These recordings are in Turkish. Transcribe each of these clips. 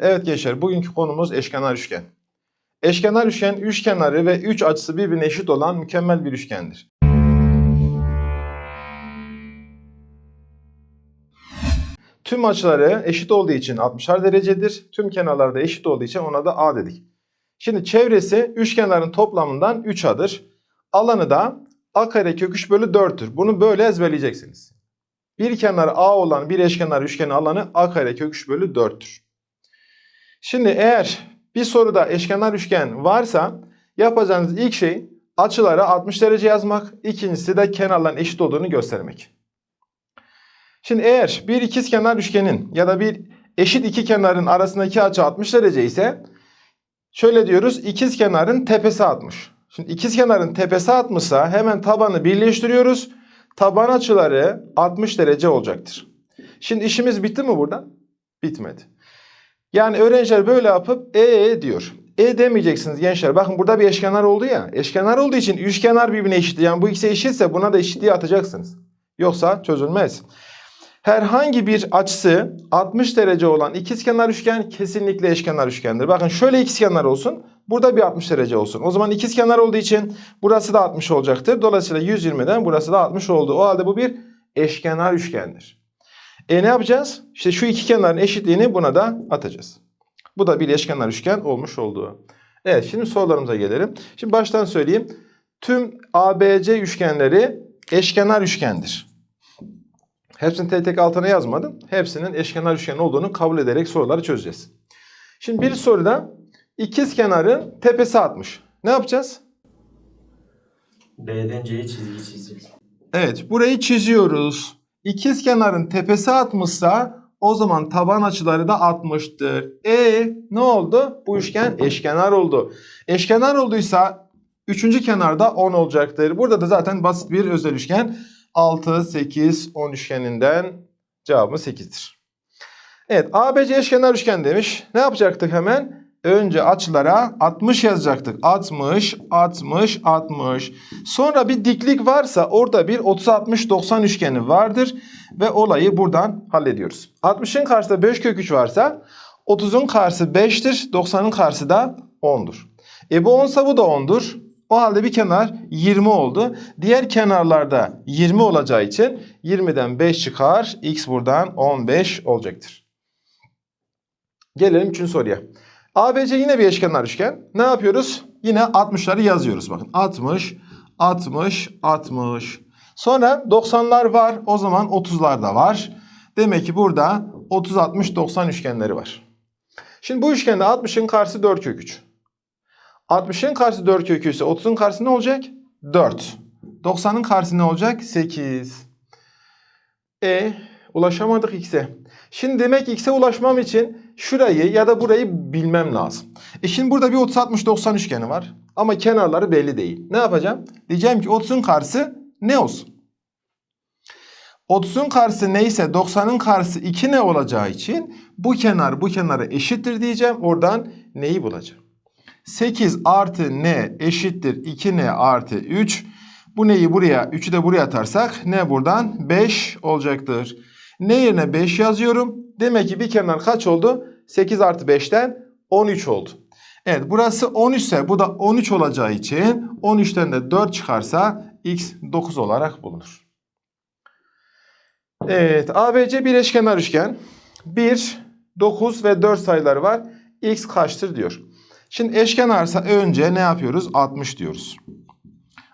Evet gençler bugünkü konumuz eşkenar üçgen. Eşkenar üçgen üç kenarı ve üç açısı birbirine eşit olan mükemmel bir üçgendir. Tüm açıları eşit olduğu için 60'ar derecedir. Tüm kenarları da eşit olduğu için ona da A dedik. Şimdi çevresi üçkenarın toplamından 3A'dır. Alanı da A kare kök 3 bölü 4'tür. Bunu böyle ezberleyeceksiniz. Bir kenarı A olan bir eşkenar üçgenin alanı A kare kök 3 bölü 4'tür. Şimdi eğer bir soruda eşkenar üçgen varsa yapacağınız ilk şey açılara 60 derece yazmak. ikincisi de kenarların eşit olduğunu göstermek. Şimdi eğer bir ikizkenar üçgenin ya da bir eşit iki kenarın arasındaki açı 60 derece ise şöyle diyoruz ikizkenarın tepesi 60. Şimdi ikizkenarın tepesi 60 ise hemen tabanı birleştiriyoruz. Taban açıları 60 derece olacaktır. Şimdi işimiz bitti mi burada? Bitmedi. Yani öğrenciler böyle yapıp e diyor. E demeyeceksiniz gençler. Bakın burada bir eşkenar oldu ya. Eşkenar olduğu için üçkenar birbirine eşit. Yani bu ikisi eşitse buna da eşitliği atacaksınız. Yoksa çözülmez. Herhangi bir açısı 60 derece olan ikizkenar üçgen kesinlikle eşkenar üçgendir. Bakın şöyle ikizkenar olsun. Burada bir 60 derece olsun. O zaman ikizkenar olduğu için burası da 60 olacaktır. Dolayısıyla 120'den burası da 60 oldu. O halde bu bir eşkenar üçgendir. E ne yapacağız? İşte şu iki kenarın eşitliğini buna da atacağız. Bu da bir eşkenar üçgen olmuş oldu. Evet şimdi sorularımıza gelelim. Şimdi baştan söyleyeyim. Tüm ABC üçgenleri eşkenar üçgendir. Hepsini tek tek altına yazmadım. Hepsinin eşkenar üçgen olduğunu kabul ederek soruları çözeceğiz. Şimdi bir soruda ikiz kenarın tepesi 60. Ne yapacağız? B'den C'ye çizgi çizeceğiz. Evet burayı çiziyoruz. İkiz kenarın tepesi 60'sa o zaman taban açıları da 60'tır. E ne oldu? Bu üçgen eşkenar oldu. Eşkenar olduysa üçüncü kenarda 10 olacaktır. Burada da zaten basit bir özel üçgen. 6, 8, 10 üçgeninden cevabımız 8'dir. Evet ABC eşkenar üçgen demiş. Ne yapacaktık hemen? Önce açılara 60 yazacaktık. 60, 60, 60. Sonra bir diklik varsa orada bir 30-60-90 üçgeni vardır. Ve olayı buradan hallediyoruz. 60'ın karşısında 5 kök 3 varsa 30'un karşısı 5'tir. 90'ın karşısı da 10'dur. E bu 10'sa bu da 10'dur. O halde bir kenar 20 oldu. Diğer kenarlarda 20 olacağı için 20'den 5 çıkar. X buradan 15 olacaktır. Gelelim 3. soruya. ABC yine bir eşkenar üçgen. Ne yapıyoruz? Yine 60'ları yazıyoruz bakın. 60, 60, 60. Sonra 90'lar var. O zaman 30'lar da var. Demek ki burada 30, 60, 90 üçgenleri var. Şimdi bu üçgende 60'ın karşısı 4 kök 3. 60'ın karşısı 4 kök 3 ise 30'un karşısı ne olacak? 4. 90'ın karşısı ne olacak? 8. E ulaşamadık x'e. Şimdi demek x'e ulaşmam için şurayı ya da burayı bilmem lazım. E şimdi burada bir 30 60 90 üçgeni var ama kenarları belli değil. Ne yapacağım? Diyeceğim ki 30'un karşısı ne olsun? 30'un karşısı neyse 90'ın karşısı 2 ne olacağı için bu kenar bu kenara eşittir diyeceğim. Oradan neyi bulacağım? 8 artı n eşittir 2n artı 3. Bu neyi buraya 3'ü de buraya atarsak ne buradan 5 olacaktır. Ne yerine 5 yazıyorum. Demek ki bir kenar kaç oldu? 8 artı 5'ten 13 oldu. Evet burası 13 ise bu da 13 olacağı için 13'ten de 4 çıkarsa x 9 olarak bulunur. Evet ABC bir eşkenar üçgen. 1, 9 ve 4 sayıları var. x kaçtır diyor. Şimdi eşkenarsa önce ne yapıyoruz? 60 diyoruz.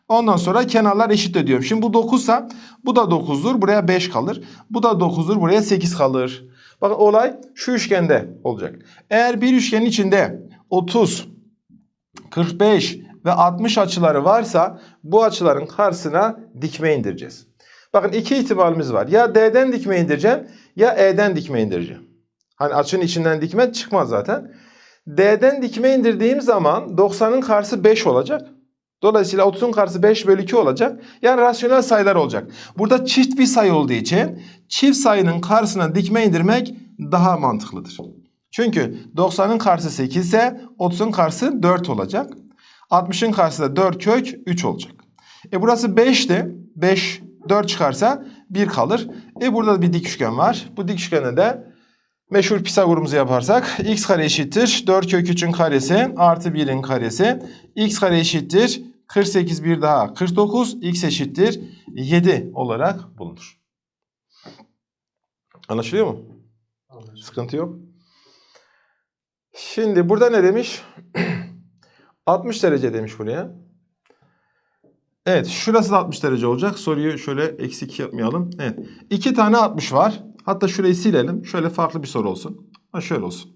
Ondan sonra kenarlar eşit diyorum. Şimdi bu 9 ise bu da 9'dur. Buraya 5 kalır. Bu da 9'dur. Buraya 8 kalır. Bakın olay şu üçgende olacak. Eğer bir üçgenin içinde 30, 45 ve 60 açıları varsa bu açıların karşısına dikme indireceğiz. Bakın iki ihtimalimiz var. Ya D'den dikme indireceğim ya E'den dikme indireceğim. Hani açının içinden dikme çıkmaz zaten. D'den dikme indirdiğim zaman 90'ın karşısı 5 olacak. Dolayısıyla 30'un karşısı 5 bölü 2 olacak. Yani rasyonel sayılar olacak. Burada çift bir sayı olduğu için çift sayının karşısına dikme indirmek daha mantıklıdır. Çünkü 90'ın karşısı 8 ise 30'un karşısı 4 olacak. 60'ın karşısı da 4 kök 3 olacak. E burası 5'ti. 5, 4 çıkarsa 1 kalır. E burada bir dik üçgen var. Bu dik üçgene de Meşhur Pisagor'umuzu yaparsak x kare eşittir 4 kök 3'ün karesi artı 1'in karesi. x kare eşittir 48 bir daha 49 x eşittir 7 olarak bulunur. Anlaşılıyor mu? Sıkıntı yok. Şimdi burada ne demiş? 60 derece demiş buraya. Evet şurası da 60 derece olacak. Soruyu şöyle eksik yapmayalım. Evet. İki tane 60 var. Hatta şurayı silelim. Şöyle farklı bir soru olsun. Ha şöyle olsun.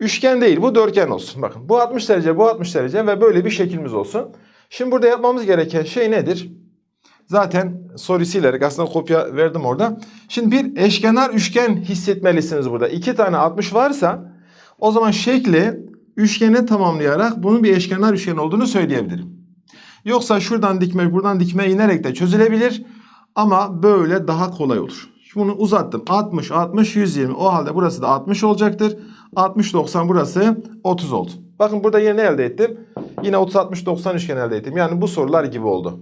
Üçgen değil bu dörtgen olsun. Bakın bu 60 derece bu 60 derece ve böyle bir şeklimiz olsun. Şimdi burada yapmamız gereken şey nedir? Zaten soruyu silerek aslında kopya verdim orada. Şimdi bir eşkenar üçgen hissetmelisiniz burada. İki tane 60 varsa o zaman şekli üçgene tamamlayarak bunun bir eşkenar üçgen olduğunu söyleyebilirim. Yoksa şuradan dikme buradan dikme inerek de çözülebilir. Ama böyle daha kolay olur. Bunu uzattım. 60, 60, 120. O halde burası da 60 olacaktır. 60, 90 burası 30 oldu. Bakın burada yine ne elde ettim? Yine 30, 60, 90 üçgen elde ettim. Yani bu sorular gibi oldu.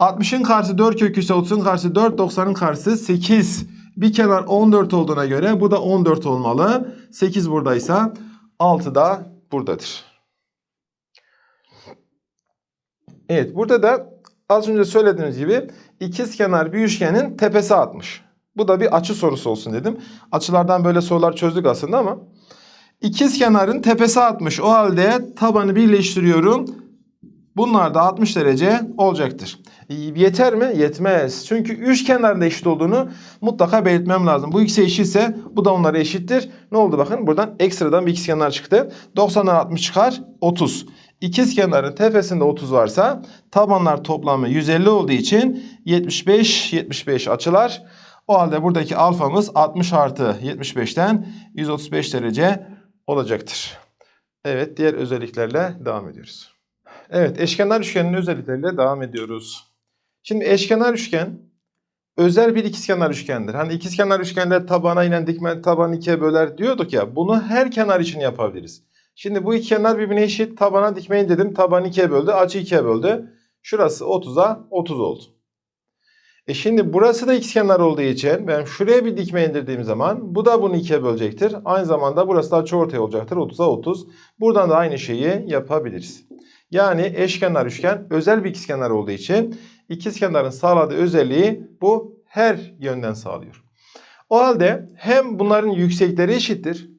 60'ın karşısı 4 kök ise 30'un karşısı 4, 90'ın karşısı 8. Bir kenar 14 olduğuna göre bu da 14 olmalı. 8 buradaysa 6 da buradadır. Evet burada da az önce söylediğimiz gibi ikiz kenar bir üçgenin tepesi 60. Bu da bir açı sorusu olsun dedim. Açılardan böyle sorular çözdük aslında ama. İkiz kenarın tepesi 60. O halde tabanı birleştiriyorum. Bunlar da 60 derece olacaktır. Yeter mi? Yetmez. Çünkü üç kenarın da eşit olduğunu mutlaka belirtmem lazım. Bu ikisi eşitse bu da onlara eşittir. Ne oldu bakın buradan ekstradan bir ikizkenar çıktı. 90'dan 60 çıkar 30. İkizkenarın tepesinde 30 varsa tabanlar toplamı 150 olduğu için 75 75 açılar. O halde buradaki alfamız 60 artı 75'ten 135 derece olacaktır. Evet diğer özelliklerle devam ediyoruz. Evet eşkenar üçgenin özellikleriyle devam ediyoruz. Şimdi eşkenar üçgen özel bir ikizkenar üçgendir. Hani ikizkenar üçgende tabana inen dikme tabanı ikiye böler diyorduk ya. Bunu her kenar için yapabiliriz. Şimdi bu iki kenar birbirine eşit. Tabana dikmeyin dedim. Tabanı ikiye böldü. Açı ikiye böldü. Şurası 30'a 30 oldu. E şimdi burası da ikizkenar olduğu için ben şuraya bir dikme indirdiğim zaman bu da bunu ikiye bölecektir. Aynı zamanda burası da açıortay olacaktır. 30'a 30. Buradan da aynı şeyi yapabiliriz. Yani eşkenar üçgen özel bir ikizkenar olduğu için ikizkenarın sağladığı özelliği bu her yönden sağlıyor. O halde hem bunların yüksekleri eşittir.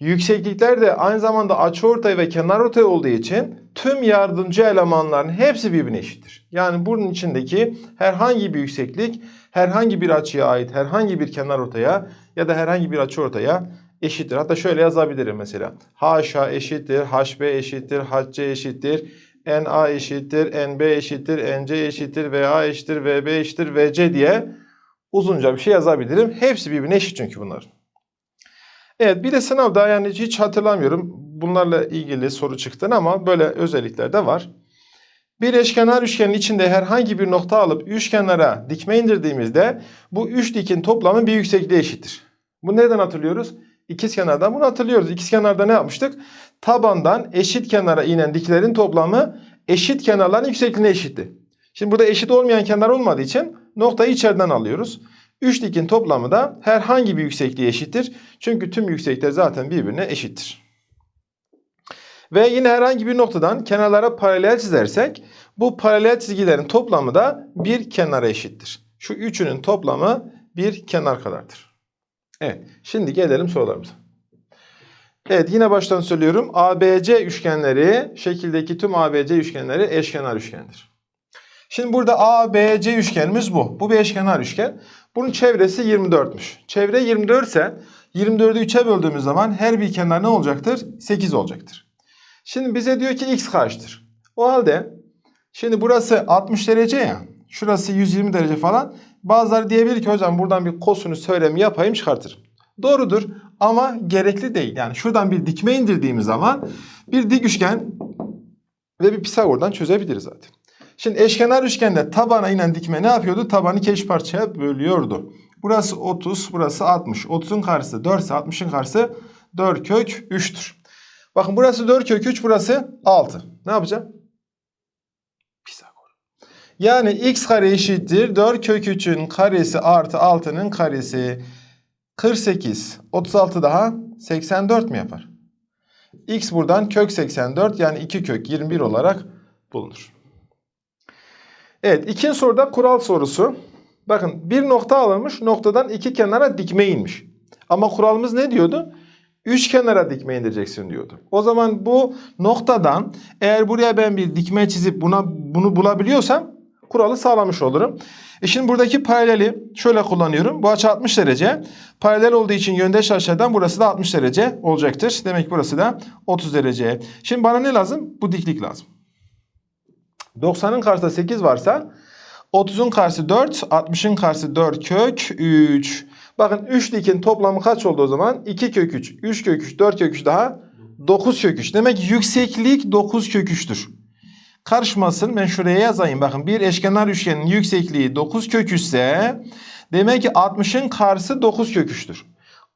Yükseklikler de aynı zamanda açıortay ve kenarortay olduğu için tüm yardımcı elemanların hepsi birbirine eşittir. Yani bunun içindeki herhangi bir yükseklik herhangi bir açıya ait herhangi bir kenarortaya ya da herhangi bir açıortaya eşittir. Hatta şöyle yazabilirim mesela. HA eşittir, HB eşittir, HC eşittir, NA eşittir, NB eşittir, NC eşittir, VA eşittir, VB eşittir, VC diye uzunca bir şey yazabilirim. Hepsi birbirine eşit çünkü bunlar. Evet bir de sınavda yani hiç hatırlamıyorum bunlarla ilgili soru çıktığını ama böyle özellikler de var. Bir eşkenar üçgenin içinde herhangi bir nokta alıp üçkenara dikme indirdiğimizde bu üç dikin toplamı bir yüksekliğe eşittir. Bu neden hatırlıyoruz? İkiz kenardan bunu hatırlıyoruz. İkiz kenarda ne yapmıştık? Tabandan eşit kenara inen diklerin toplamı eşit kenarların yüksekliğine eşitti. Şimdi burada eşit olmayan kenar olmadığı için noktayı içeriden alıyoruz. Üç dikin toplamı da herhangi bir yüksekliğe eşittir. Çünkü tüm yükseklikler zaten birbirine eşittir. Ve yine herhangi bir noktadan kenarlara paralel çizersek bu paralel çizgilerin toplamı da bir kenara eşittir. Şu üçünün toplamı bir kenar kadardır. Evet şimdi gelelim sorularımıza. Evet yine baştan söylüyorum. ABC üçgenleri şekildeki tüm ABC üçgenleri eşkenar üçgendir. Şimdi burada ABC üçgenimiz bu. Bu bir eşkenar üçgen. Bunun çevresi 24'müş. Çevre 24 ise 24'ü 3'e böldüğümüz zaman her bir kenar ne olacaktır? 8 olacaktır. Şimdi bize diyor ki x kaçtır? O halde şimdi burası 60 derece ya. Şurası 120 derece falan. Bazıları diyebilir ki hocam buradan bir kosinüs söylemi yapayım çıkartırım. Doğrudur ama gerekli değil. Yani şuradan bir dikme indirdiğimiz zaman bir dik üçgen ve bir Pisagor'dan çözebiliriz zaten. Şimdi eşkenar üçgende tabana inen dikme ne yapıyordu? Tabanı iki eş parçaya bölüyordu. Burası 30, burası 60. 30'un karşısı 4 ise 60'ın karşısı 4 kök 3'tür. Bakın burası 4 kök 3, burası 6. Ne yapacağım? Pisagor. Yani x kare eşittir 4 kök 3'ün karesi artı 6'nın karesi. 48. 36 daha 84 mi yapar? X buradan kök 84 yani 2 kök 21 olarak bulunur. Evet ikinci soruda kural sorusu. Bakın bir nokta alınmış noktadan iki kenara dikme inmiş. Ama kuralımız ne diyordu? Üç kenara dikme indireceksin diyordu. O zaman bu noktadan eğer buraya ben bir dikme çizip buna bunu bulabiliyorsam kuralı sağlamış olurum. E şimdi buradaki paraleli şöyle kullanıyorum. Bu açı 60 derece. Paralel olduğu için yöndeş açıdan burası da 60 derece olacaktır. Demek burası da 30 derece. Şimdi bana ne lazım? Bu diklik lazım. 90'ın karşısında 8 varsa 30'un karşısı 4, 60'ın karşısı 4 kök 3. Bakın 3 dikin toplamı kaç oldu o zaman? 2 kök 3, 3 kök 3, 4 kök 3 daha 9 kök 3. Demek yükseklik 9 kök 3'tür. Karışmasın ben şuraya yazayım. Bakın bir eşkenar üçgenin yüksekliği 9 kök 3 ise demek ki 60'ın karşısı 9 kök 3'tür.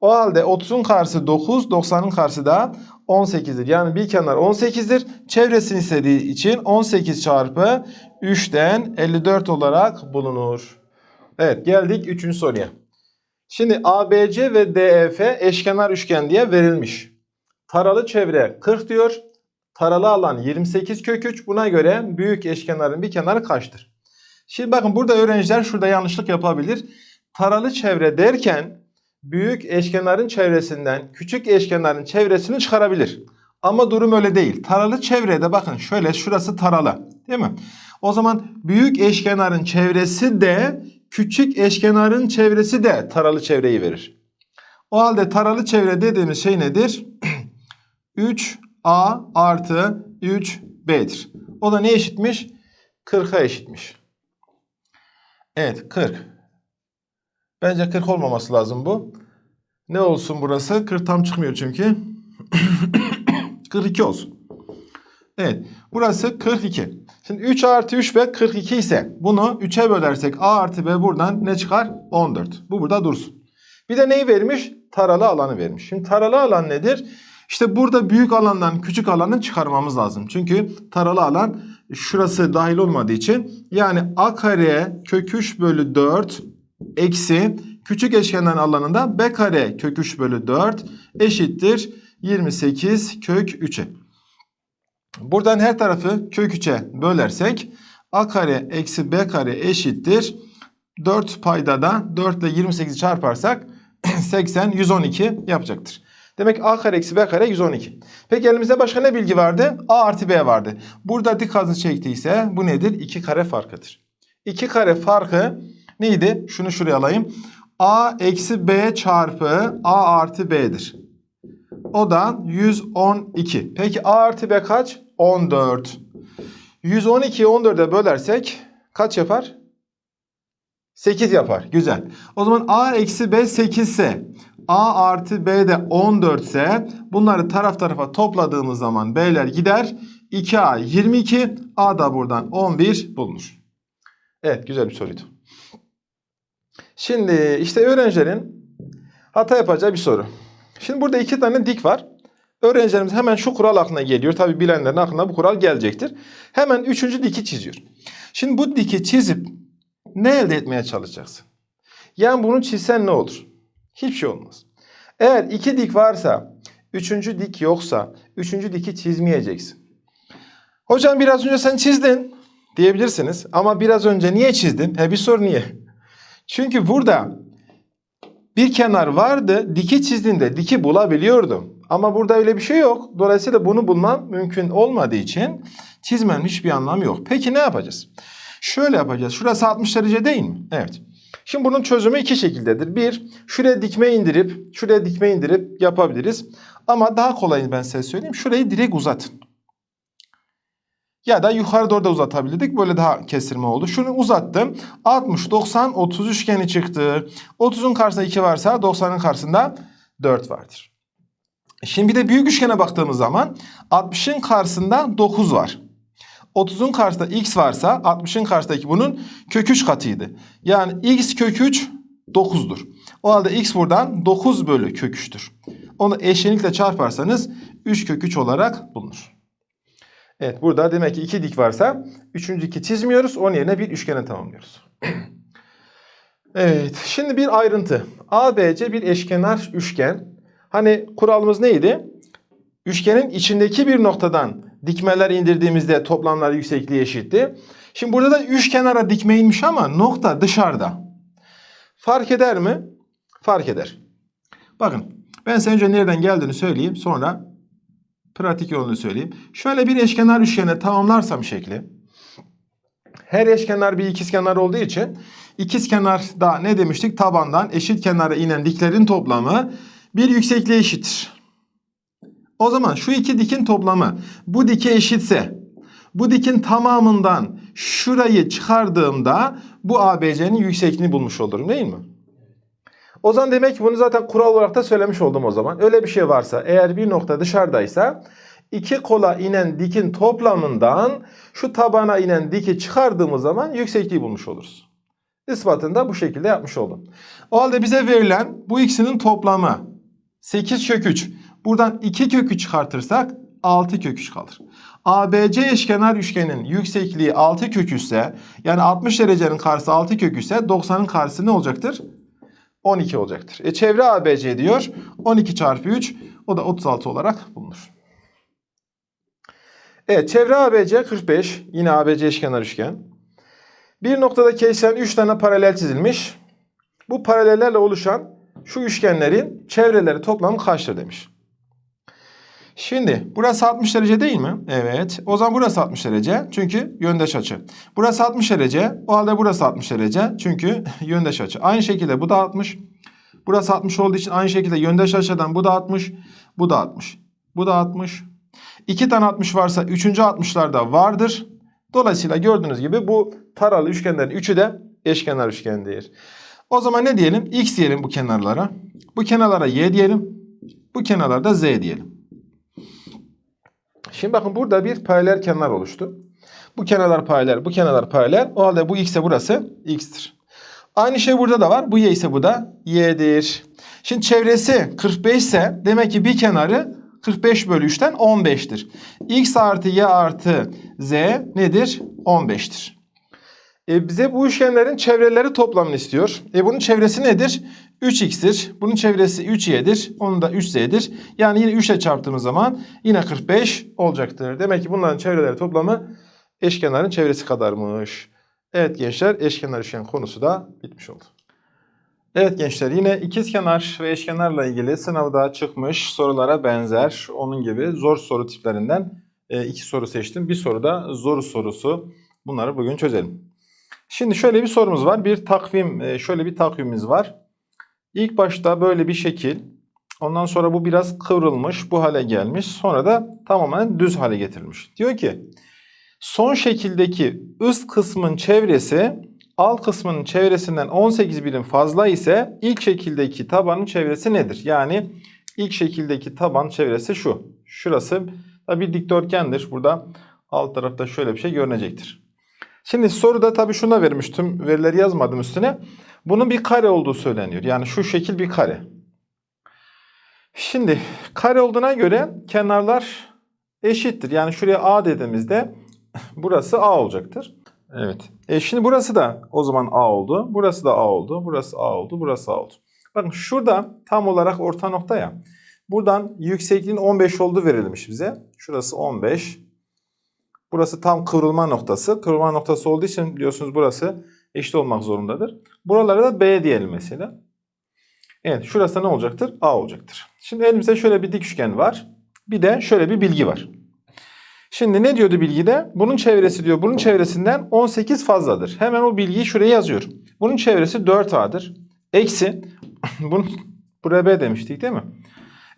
O halde 30'un karşısı 9, 90'ın karşısı da 18'dir. Yani bir kenar 18'dir. Çevresini istediği için 18 çarpı 3'ten 54 olarak bulunur. Evet geldik 3. soruya. Şimdi ABC ve DEF eşkenar üçgen diye verilmiş. Taralı çevre 40 diyor. Taralı alan 28 kök 3. Buna göre büyük eşkenarın bir kenarı kaçtır? Şimdi bakın burada öğrenciler şurada yanlışlık yapabilir. Taralı çevre derken büyük eşkenarın çevresinden küçük eşkenarın çevresini çıkarabilir. Ama durum öyle değil. Taralı çevrede bakın şöyle şurası taralı değil mi? O zaman büyük eşkenarın çevresi de küçük eşkenarın çevresi de taralı çevreyi verir. O halde taralı çevre dediğimiz şey nedir? 3A artı 3B'dir. O da ne eşitmiş? 40'a eşitmiş. Evet 40. Bence 40 olmaması lazım bu. Ne olsun burası? 40 tam çıkmıyor çünkü. 42 olsun. Evet. Burası 42. Şimdi 3 artı 3b 42 ise bunu 3'e bölersek a artı b buradan ne çıkar? 14. Bu burada dursun. Bir de neyi vermiş? Taralı alanı vermiş. Şimdi taralı alan nedir? İşte burada büyük alandan küçük alanı çıkarmamız lazım. Çünkü taralı alan şurası dahil olmadığı için yani a kare kök 3 bölü 4 eksi küçük eşkenar alanında b kare kök 3 bölü 4 eşittir 28 kök 3'e. Buradan her tarafı kök 3'e bölersek a kare eksi b kare eşittir. 4 payda da 4 ile 28'i çarparsak 80 112 yapacaktır. Demek a kare eksi b kare 112. Peki elimizde başka ne bilgi vardı? a artı b vardı. Burada dik hızı çektiyse bu nedir? 2 kare farkıdır. 2 kare farkı neydi? Şunu şuraya alayım. a eksi b çarpı a artı b'dir. O da 112. Peki a artı b kaç? 14. 112'yi 14'e bölersek kaç yapar? 8 yapar. Güzel. O zaman a eksi b 8 ise a artı b de 14 ise bunları taraf tarafa topladığımız zaman b'ler gider. 2a 22 a da buradan 11 bulunur. Evet güzel bir soruydu. Şimdi işte öğrencilerin hata yapacağı bir soru. Şimdi burada iki tane dik var. Öğrencilerimiz hemen şu kural aklına geliyor. Tabi bilenlerin aklına bu kural gelecektir. Hemen üçüncü diki çiziyor. Şimdi bu diki çizip ne elde etmeye çalışacaksın? Yani bunu çizsen ne olur? Hiçbir şey olmaz. Eğer iki dik varsa, üçüncü dik yoksa, üçüncü diki çizmeyeceksin. Hocam biraz önce sen çizdin diyebilirsiniz. Ama biraz önce niye çizdin? He bir sor niye? Çünkü burada bir kenar vardı. Diki çizdiğinde diki bulabiliyordum. Ama burada öyle bir şey yok. Dolayısıyla bunu bulmam mümkün olmadığı için çizmenin hiçbir anlamı yok. Peki ne yapacağız? Şöyle yapacağız. Şurası 60 derece değil mi? Evet. Şimdi bunun çözümü iki şekildedir. Bir, şuraya dikme indirip, şuraya dikme indirip yapabiliriz. Ama daha kolayını ben size söyleyeyim. Şurayı direkt uzatın. Ya da yukarı doğru da uzatabilirdik. Böyle daha kestirme oldu. Şunu uzattım. 60, 90, 30 üçgeni çıktı. 30'un karşısında 2 varsa 90'ın karşısında 4 vardır. Şimdi bir de büyük üçgene baktığımız zaman 60'ın karşısında 9 var. 30'un karşısında x varsa 60'ın karşısındaki bunun kök 3 katıydı. Yani x kök 3 9'dur. O halde x buradan 9 bölü kök 3'tür. Onu eşlenikle çarparsanız 3 kök 3 olarak bulunur. Evet burada demek ki 2 dik varsa 3. diki çizmiyoruz. Onun yerine bir üçgene tamamlıyoruz. Evet, şimdi bir ayrıntı. ABC bir eşkenar üçgen. Hani kuralımız neydi? Üçgenin içindeki bir noktadan dikmeler indirdiğimizde toplamlar yüksekliği eşitti. Şimdi burada da üç kenara dikme inmiş ama nokta dışarıda. Fark eder mi? Fark eder. Bakın ben size önce nereden geldiğini söyleyeyim sonra pratik yolunu söyleyeyim. Şöyle bir eşkenar üçgene tamamlarsam şekli. Her eşkenar bir ikizkenar olduğu için ikizkenarda ne demiştik? Tabandan eşit kenara inen diklerin toplamı bir yüksekliğe eşittir. O zaman şu iki dikin toplamı bu dike eşitse bu dikin tamamından şurayı çıkardığımda bu ABC'nin yüksekliğini bulmuş olurum değil mi? O zaman demek ki bunu zaten kural olarak da söylemiş oldum o zaman. Öyle bir şey varsa eğer bir nokta dışarıdaysa iki kola inen dikin toplamından şu tabana inen diki çıkardığımız zaman yüksekliği bulmuş oluruz. İspatını da bu şekilde yapmış oldum. O halde bize verilen bu ikisinin toplamı 8 kök 3. Buradan 2 kök 3 çıkartırsak 6 kök 3 kalır. ABC eşkenar üçgenin yüksekliği 6 kök 3 ise yani 60 derecenin karşısı 6 kök 3 ise 90'ın karşısı ne olacaktır? 12 olacaktır. E çevre ABC diyor. 12 çarpı 3 o da 36 olarak bulunur. Evet çevre ABC 45. Yine ABC eşkenar üçgen. Bir noktada kesilen 3 tane paralel çizilmiş. Bu paralellerle oluşan şu üçgenlerin çevreleri toplamı kaçtır demiş. Şimdi burası 60 derece değil mi? Evet. O zaman burası 60 derece. Çünkü yöndeş açı. Burası 60 derece. O halde burası 60 derece. Çünkü yöndeş açı. Aynı şekilde bu da 60. Burası 60 olduğu için aynı şekilde yöndeş açıdan bu da 60. Bu da 60. Bu da 60. İki tane 60 varsa üçüncü 60'lar da vardır. Dolayısıyla gördüğünüz gibi bu taralı üçgenlerin üçü de eşkenar üçgendir. O zaman ne diyelim? X diyelim bu kenarlara. Bu kenarlara Y diyelim. Bu kenarlara da Z diyelim. Şimdi bakın burada bir paralel kenar oluştu. Bu kenarlar paralel, bu kenarlar paralel. O halde bu x'e burası x'tir. Aynı şey burada da var. Bu y ise bu da y'dir. Şimdi çevresi 45 ise demek ki bir kenarı 45 bölü 3'ten 15'tir. x artı y artı z nedir? 15'tir. E bize bu üçgenlerin çevreleri toplamını istiyor. E bunun çevresi nedir? 3x'tir. Bunun çevresi 3y'dir. Onun da 3z'dir. Yani yine 3 ile çarptığımız zaman yine 45 olacaktır. Demek ki bunların çevreleri toplamı eşkenarın çevresi kadarmış. Evet gençler eşkenar üçgen konusu da bitmiş oldu. Evet gençler yine ikizkenar ve eşkenarla ilgili sınavda çıkmış sorulara benzer onun gibi zor soru tiplerinden e, iki soru seçtim. Bir soru da zor sorusu. Bunları bugün çözelim. Şimdi şöyle bir sorumuz var. Bir takvim, e, şöyle bir takvimimiz var. İlk başta böyle bir şekil. Ondan sonra bu biraz kıvrılmış, bu hale gelmiş. Sonra da tamamen düz hale getirilmiş. Diyor ki son şekildeki üst kısmın çevresi alt kısmının çevresinden 18 birim fazla ise ilk şekildeki tabanın çevresi nedir? Yani ilk şekildeki taban çevresi şu. Şurası bir dikdörtgendir. Burada alt tarafta şöyle bir şey görünecektir. Şimdi soruda tabii şuna vermiş. Tüm verileri yazmadım üstüne. Bunun bir kare olduğu söyleniyor. Yani şu şekil bir kare. Şimdi kare olduğuna göre kenarlar eşittir. Yani şuraya A dediğimizde burası A olacaktır. Evet. E şimdi burası da o zaman A oldu. Burası da A oldu. Burası A oldu. Burası A oldu. Bakın şurada tam olarak orta nokta ya. Buradan yüksekliğin 15 olduğu verilmiş bize. Şurası 15. Burası tam kıvrılma noktası. Kıvrılma noktası olduğu için biliyorsunuz burası eşit olmak zorundadır. Buralara da B diyelim mesela. Evet şurası ne olacaktır? A olacaktır. Şimdi elimizde şöyle bir dik üçgen var. Bir de şöyle bir bilgi var. Şimdi ne diyordu bilgide? Bunun çevresi diyor. Bunun çevresinden 18 fazladır. Hemen o bilgiyi şuraya yazıyorum. Bunun çevresi 4A'dır. Eksi. bunun, buraya B demiştik değil mi?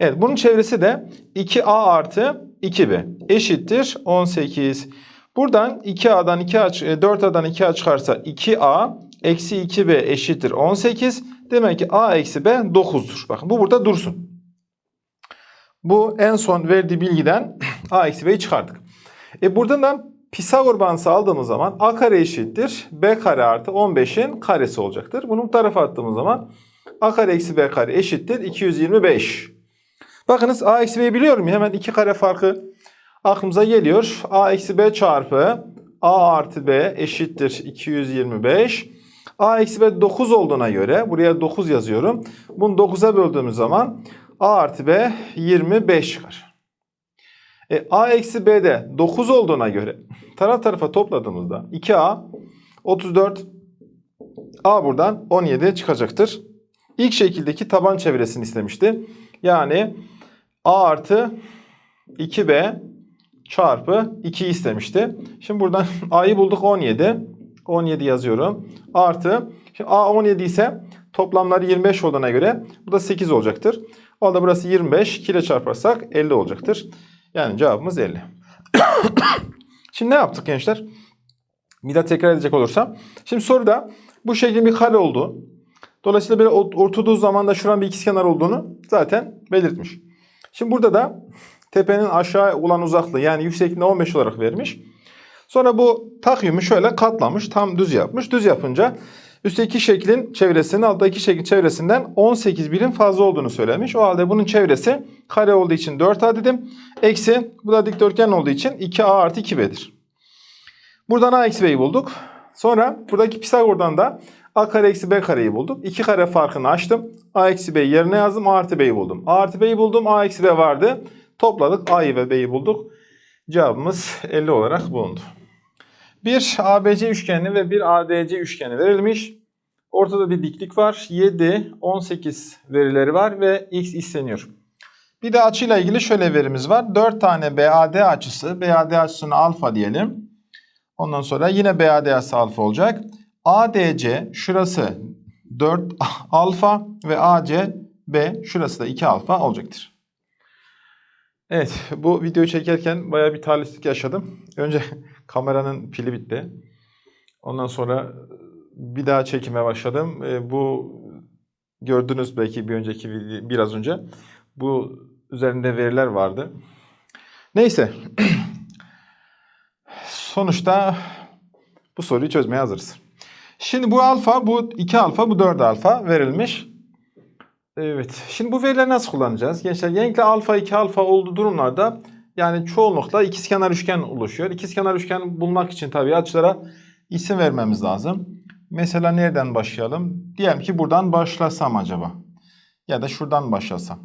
Evet bunun çevresi de 2A artı 2B eşittir 18. Buradan 2A'dan 2A, 4A'dan 2A çıkarsa 2A eksi 2B eşittir 18. Demek ki A eksi B 9'dur. Bakın bu burada dursun. Bu en son verdiği bilgiden A eksi B'yi çıkardık. E buradan da Pisagor bağıntısı aldığımız zaman A kare eşittir B kare artı 15'in karesi olacaktır. Bunu bu tarafa attığımız zaman A kare eksi B kare eşittir 225. Bakınız A eksi B'yi biliyorum ya hemen iki kare farkı aklımıza geliyor. A eksi B çarpı A artı B eşittir 225. A eksi B 9 olduğuna göre buraya 9 yazıyorum. Bunu 9'a böldüğümüz zaman A artı B 25 çıkar. E, A eksi B'de 9 olduğuna göre taraf tarafa topladığımızda 2A 34 A buradan 17 çıkacaktır. İlk şekildeki taban çevresini istemişti. Yani A artı 2B çarpı 2 istemişti. Şimdi buradan A'yı bulduk 17. 17 yazıyorum. Artı şimdi A 17 ise toplamları 25 olduğuna göre bu da 8 olacaktır. O halde burası 25. 2 ile çarparsak 50 olacaktır. Yani cevabımız 50. şimdi ne yaptık gençler? Bir daha tekrar edecek olursam. Şimdi soruda bu şeklin bir kare olduğu. Dolayısıyla böyle oturduğu zaman da şuran bir ikizkenar olduğunu zaten belirtmiş. Şimdi burada da tepenin aşağı olan uzaklığı yani yüksekliğini 15 olarak vermiş. Sonra bu takvimi şöyle katlamış, tam düz yapmış. Düz yapınca üstteki şeklin çevresinin alttaki şeklin çevresinden 18 birim fazla olduğunu söylemiş. O halde bunun çevresi kare olduğu için 4A dedim. Eksi bu da dikdörtgen olduğu için 2A artı 2B'dir. Buradan A eksi B'yi bulduk. Sonra buradaki Pisagor'dan da A kare eksi B kareyi bulduk. 2 kare farkını açtım. A eksi B'yi yerine yazdım. A artı B'yi buldum. A artı B'yi buldum. A eksi B vardı. Topladık. A'yı ve B'yi bulduk. Cevabımız 50 olarak bulundu. Bir ABC üçgeni ve bir ADC üçgeni verilmiş. Ortada bir diklik var. 7, 18 verileri var ve x isteniyor. Bir de açıyla ilgili şöyle verimiz var. 4 tane BAD açısı. BAD açısına alfa diyelim. Ondan sonra yine BAD açısı alfa olacak. ADC şurası 4 alfa ve AC B şurası da 2 alfa olacaktır. Evet bu videoyu çekerken baya bir talihsizlik yaşadım. Önce kameranın pili bitti. Ondan sonra bir daha çekime başladım. E, bu gördünüz belki bir önceki video, biraz önce. Bu üzerinde veriler vardı. Neyse. Sonuçta bu soruyu çözmeye hazırız. Şimdi bu alfa, bu 2 alfa, bu 4 alfa verilmiş. Evet. Şimdi bu verileri nasıl kullanacağız? Gençler genellikle alfa 2 alfa olduğu durumlarda yani çoğunlukla ikizkenar üçgen oluşuyor. İkizkenar üçgen bulmak için tabii açılara isim vermemiz lazım. Mesela nereden başlayalım? Diyelim ki buradan başlasam acaba. Ya da şuradan başlasam.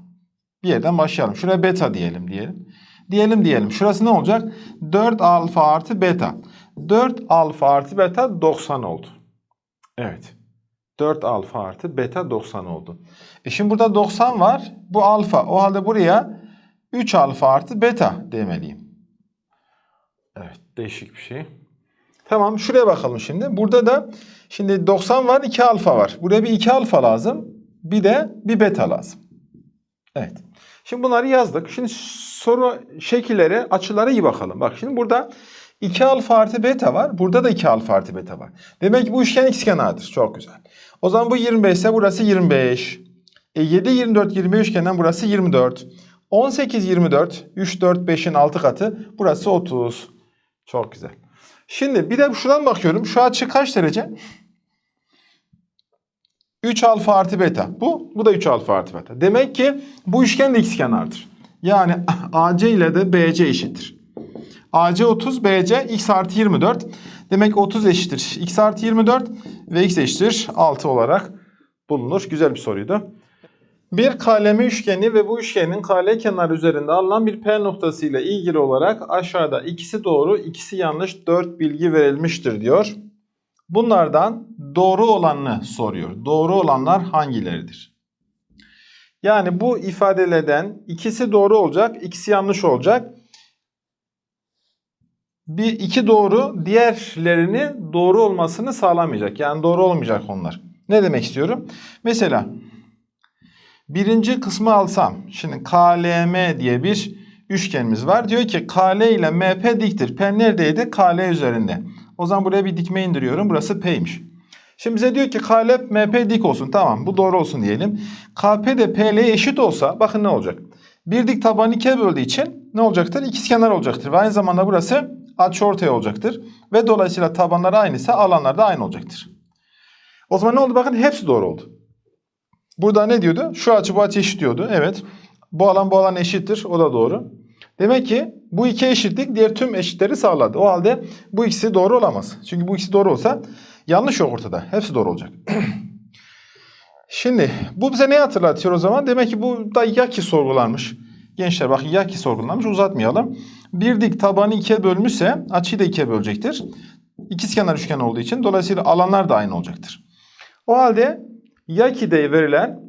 Bir yerden başlayalım. Şuraya beta diyelim diyelim. Diyelim diyelim. Şurası ne olacak? 4 alfa artı beta. 4 alfa artı beta 90 oldu. Evet. 4 alfa artı beta 90 oldu. E şimdi burada 90 var. Bu alfa. O halde buraya 3 alfa artı beta demeliyim. Evet değişik bir şey. Tamam şuraya bakalım şimdi. Burada da şimdi 90 var 2 alfa var. Buraya bir 2 alfa lazım. Bir de bir beta lazım. Evet. Şimdi bunları yazdık. Şimdi soru şekilleri açılara iyi bakalım. Bak şimdi burada 2 alfa artı beta var. Burada da 2 alfa artı beta var. Demek ki bu üçgen ikizkenardır. Çok güzel. O zaman bu 25 ise burası 25. E 7, 24, 25 üçgenden burası 24. 18, 24, 3, 4, 5'in 6 katı. Burası 30. Çok güzel. Şimdi bir de şuradan bakıyorum. Şu açı kaç derece? 3 alfa artı beta. Bu, bu da 3 alfa artı beta. Demek ki bu üçgen de ikizkenardır. Yani AC ile de BC eşittir. AC 30, BC x artı 24. Demek 30 eşittir. x artı 24 ve x eşittir 6 olarak bulunur. Güzel bir soruydu. Bir kalemi üçgeni ve bu üçgenin kale kenarı üzerinde alınan bir P noktası ile ilgili olarak aşağıda ikisi doğru, ikisi yanlış 4 bilgi verilmiştir diyor. Bunlardan doğru olanını soruyor. Doğru olanlar hangileridir? Yani bu ifadelerden ikisi doğru olacak, ikisi yanlış olacak. Bir iki doğru diğerlerini doğru olmasını sağlamayacak. Yani doğru olmayacak onlar. Ne demek istiyorum? Mesela birinci kısmı alsam. Şimdi KLM diye bir üçgenimiz var. Diyor ki KL ile MP diktir. P neredeydi? KL üzerinde. O zaman buraya bir dikme indiriyorum. Burası P'ymiş. Şimdi bize diyor ki KL MP dik olsun. Tamam bu doğru olsun diyelim. KP de PL'ye eşit olsa bakın ne olacak? Bir dik tabanı ikiye böldüğü için ne olacaktır? İkizkenar olacaktır. Ve aynı zamanda burası açıortay olacaktır. Ve dolayısıyla tabanlar aynıysa alanlar da aynı olacaktır. O zaman ne oldu? Bakın hepsi doğru oldu. Burada ne diyordu? Şu açı bu açı eşit diyordu. Evet. Bu alan bu alan eşittir. O da doğru. Demek ki bu iki eşitlik diğer tüm eşitleri sağladı. O halde bu ikisi doğru olamaz. Çünkü bu ikisi doğru olsa Yanlış yok ortada. Hepsi doğru olacak. Şimdi bu bize ne hatırlatıyor o zaman? Demek ki bu da yaki sorgulanmış. Gençler bakın yaki sorgulanmış uzatmayalım. Bir dik tabanı ikiye bölmüşse açıyı da ikiye bölecektir. İkizkenar üçgen olduğu için dolayısıyla alanlar da aynı olacaktır. O halde yaki'de verilen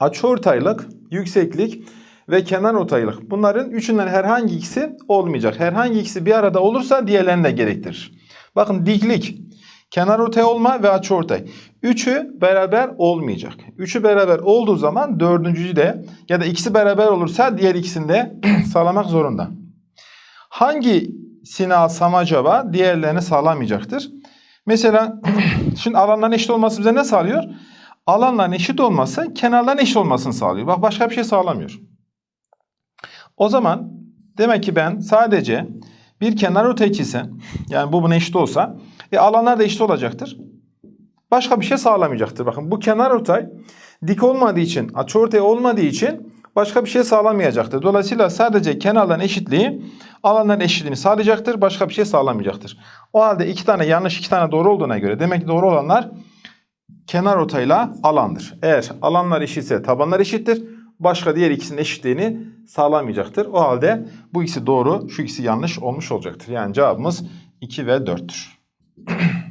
açıortaylık, yükseklik ve kenar ortaylık bunların üçünden herhangi ikisi olmayacak. Herhangi ikisi bir arada olursa diğerlerini de gerektirir. Bakın diklik, kenar ortay olma ve açıortay. Üçü beraber olmayacak. Üçü beraber olduğu zaman dördüncüyü de ya da ikisi beraber olursa diğer ikisini de sağlamak zorunda. Hangisini alsam acaba diğerlerini sağlamayacaktır. Mesela şimdi alanların eşit olması bize ne sağlıyor? Alanların eşit olması kenarların eşit olmasını sağlıyor. Bak başka bir şey sağlamıyor. O zaman demek ki ben sadece bir kenar ortay çizsem yani bu buna eşit olsa e, alanlar da eşit olacaktır. Başka bir şey sağlamayacaktır. Bakın bu kenar ortay dik olmadığı için, açıortay olmadığı için başka bir şey sağlamayacaktır. Dolayısıyla sadece kenarların eşitliği alanların eşitliğini sağlayacaktır. Başka bir şey sağlamayacaktır. O halde iki tane yanlış, iki tane doğru olduğuna göre demek ki doğru olanlar kenar ortayla alandır. Eğer alanlar eşitse tabanlar eşittir. Başka diğer ikisinin eşitliğini sağlamayacaktır. O halde bu ikisi doğru, şu ikisi yanlış olmuş olacaktır. Yani cevabımız 2 ve 4'tür.